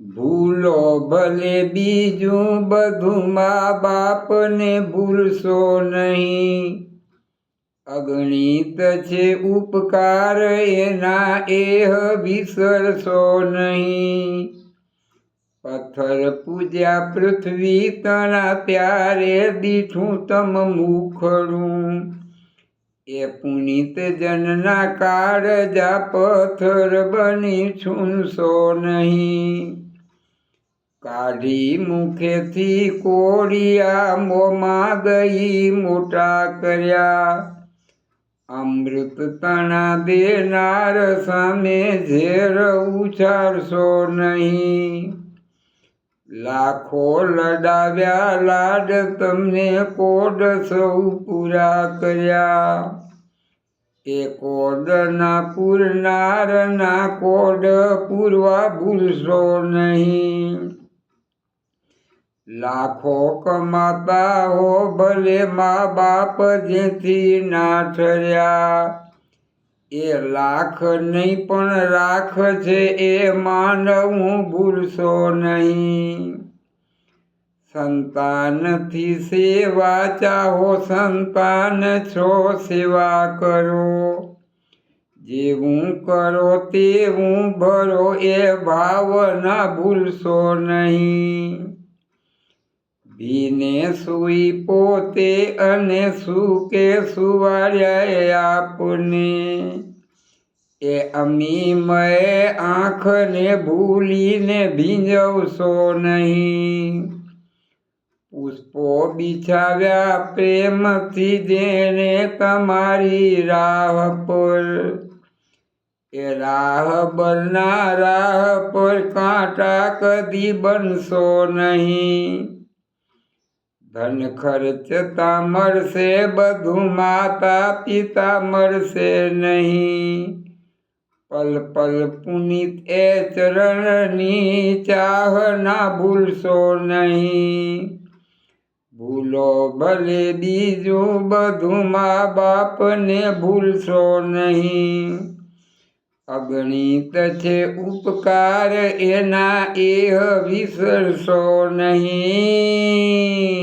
ભૂલો ભલે બીજું બધું મા બાપને ભૂલશો નહીં. અગણિત છે ઉપકાર, એના એહ વિસરશો નહીં. પથ્થર પૂજ્યા પૃથ્વી તણા ત્યારે દીઠું તમ મુખડું. એ પુનિત જનના કાળજા પથ્થર બની છૂનશો નહીં. કાઢી મુખેથી કોડિયા મોમાં ગઈ મોટા કર્યા. અમૃત તણા દેનાર સામે ઝેર ઉછાળશો નહીં. લાખો લડાવ્યા લાડ તમને કોડ સૌ પૂરા કર્યા. એ કોડના પૂરનારના કોડ પૂરવા ભૂલશો નહીં. લાખો કમાતા હો ભલે મા બાપ જેથી ના ઠર્યા. એ લાખ નહીં પણ રાખ છે એ માનવું ભૂલશો નહીં. સંતાનથી સેવા ચાહો, સંતાન છો, સેવા કરો. જેવું કરો તેવું ભરો, એ ભાવના ભૂલશો નહીં. ભીને સુઈ પોતે અને સુકે સુવાડ્યા આપને એ અમીમય આંખને ભૂલીને ભીંજવશો નહીં પુષ્પો બિછાવ્યા પ્રેમથી જેને તમારી રાહ પર એ રાહ બરના રાહ પર કાંટા કદી બનશો નહીં ધન ખર્ચતા મળશે બધું માતા પિતા મળશે નહીં પલ પલ પુનિત એ ચરણની ચાહ ના ભૂલશો નહીં ભૂલો ભલે બીજું બધું મા બાપને ભૂલશો નહીં અગણિત છે ઉપકાર એના એહ વિસરશો નહીં